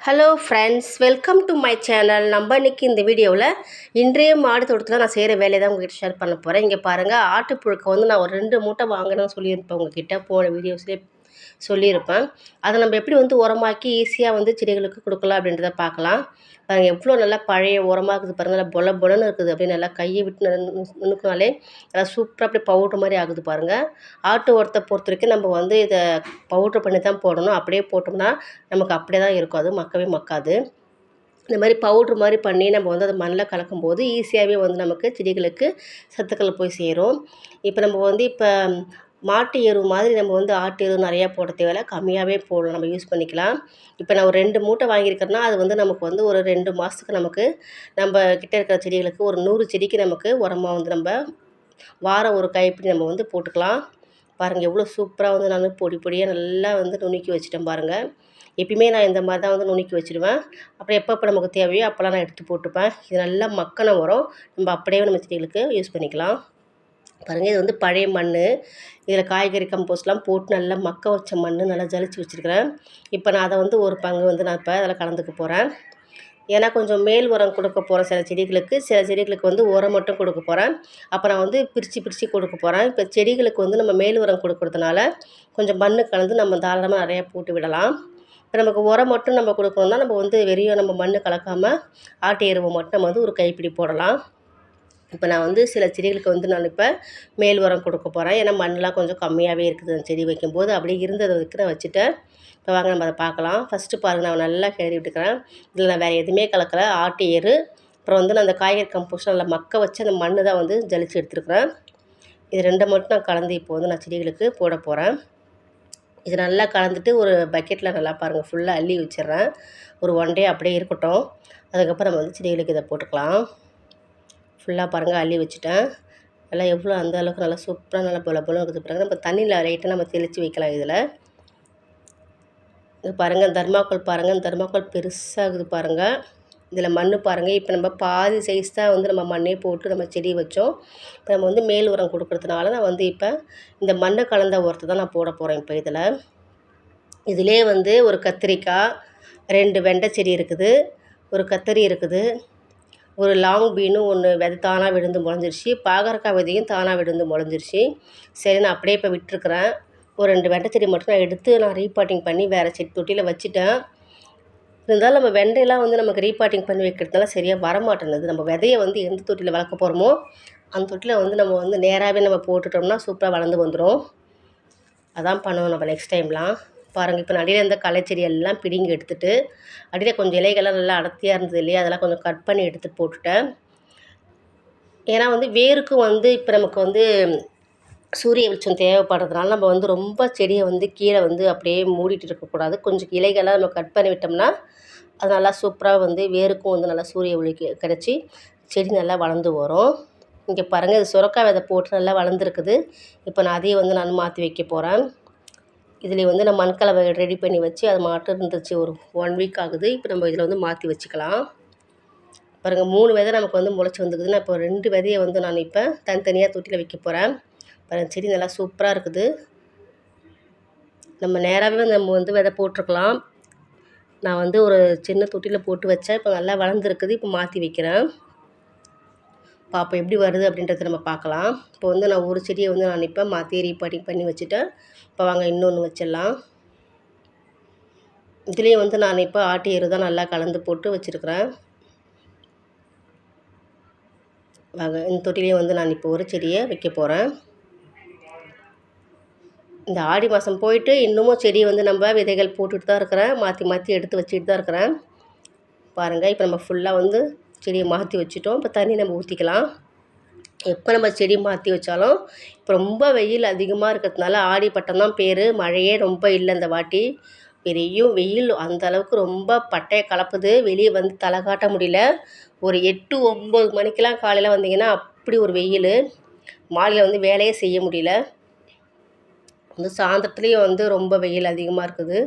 Hello friends welcome to my channel நம்ம இன்றைக்கி இந்த வீடியோவில் இன்றைய மாடு தோட்டத்தில் நான் செய்கிற வேலையை தான் உங்ககிட்ட ஷேர் பண்ண போகிறேன் இங்கே பாருங்கள் ஆட்டுப்புழுக்கை வந்து நான் ஒரு ரெண்டு மூட்டை வாங்கினேன்னு சொல்லியிருப்பேன் உங்ககிட்ட. போன வீடியோஸ்லேயே சொல்லியிருப்பேன். அதை நம்ம எப்படி வந்து உரமாக்கி ஈஸியாக வந்து செடிகளுக்கு கொடுக்கலாம் அப்படின்றத பார்க்கலாம். பாருங்கள் எவ்வளோ நல்லா பழைய உரமாக இருக்குது பாருங்கள் நல்லா பொல பொலன்னு இருக்குது. அப்படியே நல்லா கையை விட்டு நுணுக்கினாலே நல்லா சூப்பராக அப்படியே பவுட்ரு மாதிரி ஆகுது பாருங்கள் ஆட்டு உரத்தை பொறுத்த வரைக்கும் நம்ம வந்து இதை பவுட்ரு பண்ணி தான் போடணும். அப்படியே போட்டோம்னா நமக்கு அப்படியே தான் இருக்கும். அது மக்கவே மக்காது. இந்த மாதிரி பவுட்ரு மாதிரி பண்ணி நம்ம வந்து அதை மண்ணில் கலக்கும்போது ஈஸியாகவே வந்து நமக்கு செடிகளுக்கு சத்துக்கள் போய் சேரும். இப்போ நம்ம வந்து இப்போ மாட்டு எரு மாதிரி நம்ம வந்து ஆட்டு எரு நிறையா போட தேவையில்ல. கம்மியாகவே போடலாம். நம்ம யூஸ் பண்ணிக்கலாம். இப்போ நான் ஒரு ரெண்டு மூட்டை வாங்கியிருக்கேன்னா அது வந்து நமக்கு வந்து ஒரு ரெண்டு மாதத்துக்கு நமக்கு நம்ம கிட்டே இருக்கிற செடிகளுக்கு ஒரு நூறு செடிக்கு நமக்கு உரமாக வந்து நம்ம வாரம் ஒரு கைப்பிடி நம்ம வந்து போட்டுக்கலாம். பாருங்கள் எவ்வளோ சூப்பராக வந்து நான் பொடி பொடியாக நல்லா வந்து நுணுக்கி வச்சுட்டேன் பாருங்கள் எப்பயுமே நான் இந்த மாதிரி தான் வந்து நுணுக்கி வச்சுடுவேன் அப்புறம் எப்பப்போ நமக்கு தேவையோ அப்போல்லாம் நான் எடுத்து போட்டுப்பேன். இது நல்லா மக்கின உரம். நம்ம அப்படியே நம்ம செடிகளுக்கு யூஸ் பண்ணிக்கலாம். பாருங்கள் இது வந்து பழைய மண் இதில் காய்கறி கம்போஸ்ட்லாம் போட்டு நல்லா மக்க வச்ச மண் நல்லா ஜலிச்சு வச்சுருக்கிறேன். இப்போ நான் அதை வந்து ஒரு பங்கு வந்து நான் இப்போ அதில் கலந்துக்க போகிறேன் ஏன்னா கொஞ்சம் மேல் உரம் கொடுக்க போகிறேன் சில செடிகளுக்கு. சில செடிகளுக்கு வந்து உரம் மட்டும் கொடுக்க போகிறேன் அப்போ நான் வந்து பிரித்து பிரித்து கொடுக்க போகிறேன் இப்போ செடிகளுக்கு வந்து நம்ம மேல் உரம் கொடுக்கறதுனால கொஞ்சம் மண் கலந்து நம்ம தாராளமாக நிறையா போட்டு விடலாம். இப்போ நமக்கு உரம் மட்டும் நம்ம கொடுக்கணுன்னா நம்ம வந்து வெறியும் நம்ம மண் கலக்காமல் ஆட்டு எருவை மட்டும் நம்ம வந்து ஒரு கைப்பிடி போடலாம். இப்போ நான் வந்து சில செடிகளுக்கு வந்து நான் இப்போ மேல் உரம் கொடுக்க போகிறேன் ஏன்னா மண்ணெலாம் கொஞ்சம் கம்மியாகவே இருக்குது அந்த செடி வைக்கும்போது. அப்படியே இருந்ததை வைக்க நான் வச்சுட்டேன் இப்போ வாங்க நம்ம அதை பார்க்கலாம். ஃபஸ்ட்டு பாருங்கள் நான் நல்லா கிளறி விட்டுக்கிறேன். இதில் நான் வேறு எதுவுமே கலக்கலை. ஆட்டு எரு அப்புறம் வந்து நான் அந்த காய்கறி கம்போஸ்ட் நல்லா மக்க வச்சு அந்த மண்ணு தான் வந்து ஜலிச்சு எடுத்துருக்குறேன். இது ரெண்டை மட்டும் நான் கலந்து இப்போ வந்து நான் செடிகளுக்கு போட போகிறேன் இது நல்லா கலந்துட்டு ஒரு பக்கெட்டில் நல்லா பாருங்கள் ஃபுல்லாக அள்ளி வச்சிடுறேன். ஒரு ஒன் டே அப்படியே இருக்கட்டும். அதுக்கப்புறம் நம்ம வந்து செடிகளுக்கு இதை போட்டுக்கலாம். ஃபுல்லாக பாருங்கள் அள்ளி வச்சுட்டேன். நல்லா எவ்வளோ அந்த அளவுக்கு நல்லா சூப்பராக நல்லா பொல பொலம் இருக்குது பாருங்கள் நம்ம தண்ணியில் லைட்டாக நம்ம தெளித்து வைக்கலாம் இதில். இது பாருங்கள் தர்மாக்கோல் பாருங்கள் தர்மாக்கோல் பெருசாக இருக்குது பாருங்கள் இதில் மண் பாருங்கள் இப்போ நம்ம பாதி சைஸ் தான் வந்து நம்ம மண்ணே போட்டு நம்ம செடி வச்சோம். இப்போ நம்ம வந்து மேல் உரம் கொடுக்குறதுனால நான் வந்து இப்போ இந்த மண்ணை கலந்த உரத்தை தான் நான் போட போகிறேன் இப்போ இதில். இதிலே வந்து ஒரு கத்திரிக்காய் ரெண்டு வெண்டை செடி இருக்குது. ஒரு கத்தரி இருக்குது. ஒரு லாங் பீனும் ஒன்று விதை தானாக விழுந்து முளைஞ்சிருச்சு. பாகற்காய் விதையும் தானாக விழுந்து முளைஞ்சிருச்சு. சரி நான் அப்படியே இப்போ விட்டுருக்குறேன். ஒரு ரெண்டு வெண்டை செடி மட்டும் நான் எடுத்து நான் ரீபாட்டிங் பண்ணி வேறு செடி தொட்டியில் வச்சுட்டேன். இருந்தாலும் நம்ம வெண்டையெல்லாம் வந்து நமக்கு ரீபாட்டிங் பண்ணி வைக்கிறதுனால சரியாக வரமாட்டேங்குது நம்ம விதையை வந்து எந்த தொட்டியில் வளர்க்க போகிறோமோ அந்த தொட்டியில் வந்து நம்ம வந்து நேராகவே நம்ம போட்டுட்டோம்னா சூப்பராக வளர்ந்து வந்துடும் அதான் பண்ணுவோம் நம்ம நெக்ஸ்ட் டைம்லாம் பாருங்கள் இப்போ அடியில் இருந்த களைச்செடி எல்லாம் பிடுங்கி எடுத்துட்டு அடியில் கொஞ்சம் இலைகள்லாம் நல்லா அடர்த்தியாக இருந்தது இல்லையா? அதெல்லாம் கொஞ்சம் கட் பண்ணி எடுத்து போட்டுட்டேன். ஏன்னா வந்து வேருக்கும் வந்து இப்போ நமக்கு வந்து சூரிய வெளிச்சம் தேவைப்படுறதுனால நம்ம வந்து ரொம்ப செடியை வந்து கீழே வந்து அப்படியே மூடிட்டு இருக்கக்கூடாது கொஞ்சம் இலைகள்லாம் நம்ம கட் பண்ணி விட்டோம்னா அது நல்லா சூப்பராக வந்து வேருக்கும் வந்து நல்லா சூரிய ஒளி கிடச்சி செடி நல்லா வளர்ந்து வரும். இங்கே பாருங்கள் இது சுரக்காய் விதை போட்டு நல்லா வளர்ந்துருக்குது. இப்போ நான் அதையும் வந்து நான் மாற்றி வைக்க போகிறேன் இதில் வந்து நம்ம மண்கலவை ரெடி பண்ணி வச்சு அது மாட்டம் இருந்துச்சு. ஒரு ஒன் வீக் ஆகுது. இப்போ நம்ம இதில் வந்து மாற்றி வச்சுக்கலாம். பாருங்கள் மூணு விதை நமக்கு வந்து முளைச்சி வந்துருக்குதுன்னா இப்போ ரெண்டு விதையை வந்து நான் இப்போ தனித்தனியாக தொட்டியில் வைக்க போகிறேன் பாருங்கள் செடி நல்லா சூப்பராக இருக்குது. நம்ம நேராகவே நம்ம வந்து விதை போட்டிருக்கலாம். நான் வந்து ஒரு சின்ன தொட்டியில் போட்டு வச்சேன். இப்போ நல்லா வளர்ந்துருக்குது. இப்போ மாற்றி வைக்கிறேன். பார்ப்போம் எப்படி வருது அப்படின்றத நம்ம பார்க்கலாம். இப்போ வந்து நான் ஒரு செடியை வந்து நான் இப்போ மாற்றி ரீபாட்டிங் பண்ணி வச்சுட்டேன் இப்போ வாங்க இன்னொன்று வச்சிடலாம். இதுலேயும் வந்து நான் இப்போ ஆட்டு எரு தான் நல்லா கலந்து போட்டு வச்சுருக்குறேன். வாங்க இந்த தொட்டிலையும் வந்து நான் இப்போ ஒரு செடியை வைக்க போகிறேன் இந்த ஆடி மாதம் போயிட்டு இன்னமும் செடி வந்து நம்ம விதைகள் போட்டுட்டு தான் இருக்கிறேன். மாற்றி மாற்றி எடுத்து வச்சுட்டு தான் இருக்கிறேன். பாருங்கள் இப்போ நம்ம ஃபுல்லாக வந்து செடியை மாற்றி வச்சுட்டோம். இப்போ தண்ணி நம்ம ஊற்றிக்கலாம் எப்போ நம்ம செடி மாற்றி வச்சாலும் இப்போ ரொம்ப வெயில் அதிகமாக இருக்கிறதுனால ஆடி பட்டம் தான் பேர். மழையே ரொம்ப இல்லை இந்த வாட்டி. பெரியும் வெயில். அந்த அளவுக்கு ரொம்ப பட்டையை கலப்புது. வெளியே வந்து தலை காட்ட முடியல. ஒரு எட்டு ஒம்பது மணிக்கெலாம் காலையில் வந்தீங்கன்னா அப்படி ஒரு வெயில். மாலையில் வந்து வேலையே செய்ய முடியல. வந்து சாயந்தரத்துலேயும் வந்து ரொம்ப வெயில் அதிகமாக இருக்குது.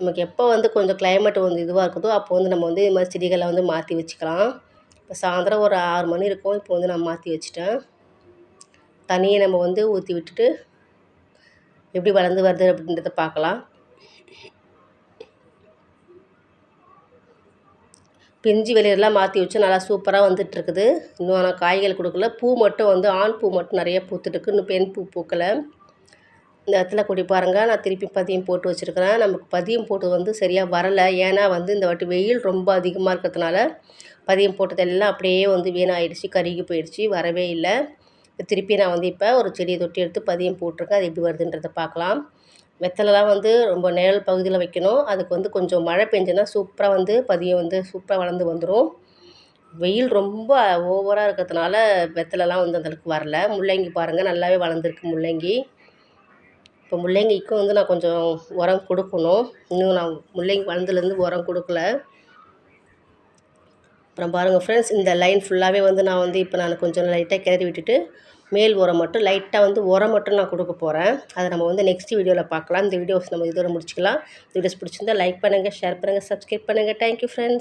நமக்கு எப்போ வந்து கொஞ்சம் கிளைமேட் வந்து இதுவாக இருக்குதோ அப்போ வந்து நம்ம வந்து இது மாதிரி செடிகளை வந்து மாற்றி வச்சுக்கலாம். இப்போ சாயந்தரம் ஒரு ஆறு மணி இருக்கும். இப்போ வந்து நான் மாற்றி வச்சுட்டேன். தண்ணியை நம்ம வந்து ஊற்றி விட்டுட்டு எப்படி வளர்ந்து வருது அப்படின்றத பார்க்கலாம். பிஞ்சு வெளியெல்லாம் மாற்றி வச்சு நல்லா சூப்பராக வந்துட்டுருக்குது. இன்னும் ஆனால் காய்கள் கொடுக்கல. பூ மட்டும் வந்து ஆண் பூ மட்டும் நிறைய பூத்துட்டுருக்கு. இன்னும் பெண் பூ பூக்கலை. இந்த இடத்துல கொடி பாருங்கள் நான் திருப்பி பதியம் போட்டு வச்சுருக்கிறேன். நமக்கு பதியம் போட்டு வந்து சரியாக வரலை. ஏன்னா வந்து இந்த வாட்டி வெயில் ரொம்ப அதிகமாக இருக்கிறதுனால பதியம் போட்டதெல்லாம் அப்படியே வந்து வீணாகிடுச்சு கருகி போயிடுச்சு வரவே இல்லை. திருப்பி நான் வந்து இப்போ ஒரு செடியை தொட்டி எடுத்து பதியம் போட்டிருக்கேன். அது எப்படி வருதுன்றதை பார்க்கலாம். வெத்தலைலாம் வந்து ரொம்ப நிழல் பகுதியில் வைக்கணும். அதுக்கு வந்து கொஞ்சம் மழை பெஞ்சுன்னா சூப்பராக வந்து பதியம் வந்து சூப்பராக வளர்ந்து வந்துடும் வெயில் ரொம்ப ஓவராக இருக்கிறதுனால வெத்தலைலாம் வந்து அந்தளவுக்கு வரல. முள்ளங்கி பாருங்கள் நல்லாவே வளர்ந்துருக்கு முள்ளங்கி. இப்போ முள்ளங்கிக்கும் வந்து நான் கொஞ்சம் உரம் கொடுக்கணும். இன்னும் நான் முள்ளங்கி வளர்ந்துலேருந்து உரம் கொடுக்கல. அப்புறம் பாருங்கள் ஃப்ரெண்ட்ஸ் இந்த லைன் ஃபுல்லாகவே வந்து நான் வந்து இப்போ நான் கொஞ்சம் லைட்டாக கிளறி விட்டுட்டு மேல் உரம் மட்டும் லைட்டாக வந்து உரம் மட்டும் நான் கொடுக்க போகிறேன் அதை நம்ம வந்து நெக்ஸ்ட் வீடியோவில் பார்க்கலாம். இந்த வீடியோஸ் நம்ம இதோட முடிச்சிக்கலாம். வீடியோஸ் பிடிச்சிருந்தா லைக் பண்ணுங்கள் ஷேர் பண்ணுங்கள் சப்ஸ்கிரைப் பண்ணுங்கள் தேங்க்யூ ஃப்ரெண்ட்ஸ்